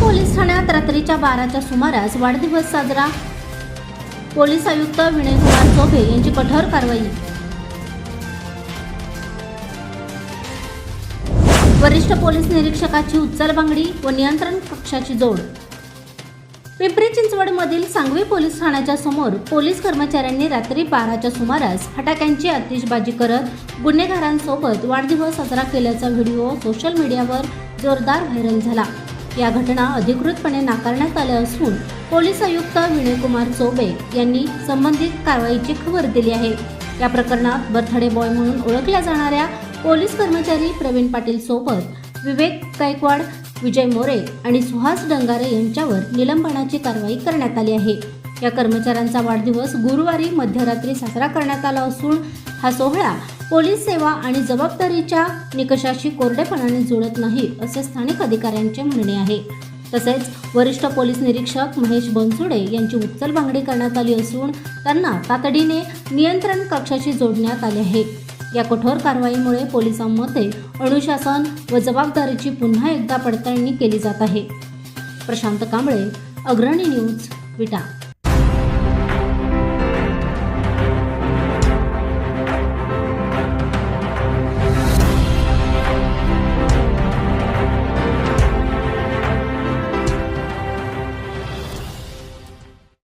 Police ठाण्यात रात्रीच्या बाराच्या सुमारास वाढदिवस साजरा. पोलीस आयुक्त विनयकुमार चोबे यांची कठोर कारवाई. वरिष्ठ पोलीस निरीक्षकाची उच्चल बांगडी व नियंत्रण कक्षाची जोड. पिंपरी चिंचवडमधील सांगवी पोलीस ठाण्याच्या समोर पोलीस कर्मचाऱ्यांनी रात्री बाराच्या सुमारास फटाक्यांची आतिषबाजी करत गुन्हेगारांसोबत वाढदिवस साजरा केल्याचा व्हिडिओ सोशल मीडियावर जोरदार व्हायरल झाला. या घटना अधिकृतपणे नाकारण्यात आल्या असून पोलीस आयुक्त विनयकुमार चोबे यांनी संबंधित कारवाईची खबर दिली आहे. या प्रकरणात बर्थडे बॉय म्हणून ओळखल्या जाणाऱ्या पोलीस कर्मचारी प्रवीण पाटील सोबत विवेक गायकवाड विजय मोरे आणि सुहास डंगारे यांच्यावर निलंबनाची कारवाई करण्यात आली आहे. या कर्मचाऱ्यांचा वाढदिवस गुरुवारी मध्यरात्री साजरा करण्यात आला असून हा सोहळा पोलीस सेवा आणि जबाबदारीच्या निकषाशी कोरडेपणाने जुळत नाही असे स्थानिक अधिकाऱ्यांचे म्हणणे आहे. तसेच वरिष्ठ पोलीस निरीक्षक महेश बनसोडे यांची उच्चल बांगडी करण्यात आली असून त्यांना तातडीने नियंत्रण कक्षाशी जोडण्यात आले आहे. या कठोर कारवाईमुळे पोलिसांमध्ये अनुशासन व जबाबदारीची पुन्हा एकदा पडताळणी केली जात आहे. प्रशांत कांबळे अग्रणी न्यूज विटा.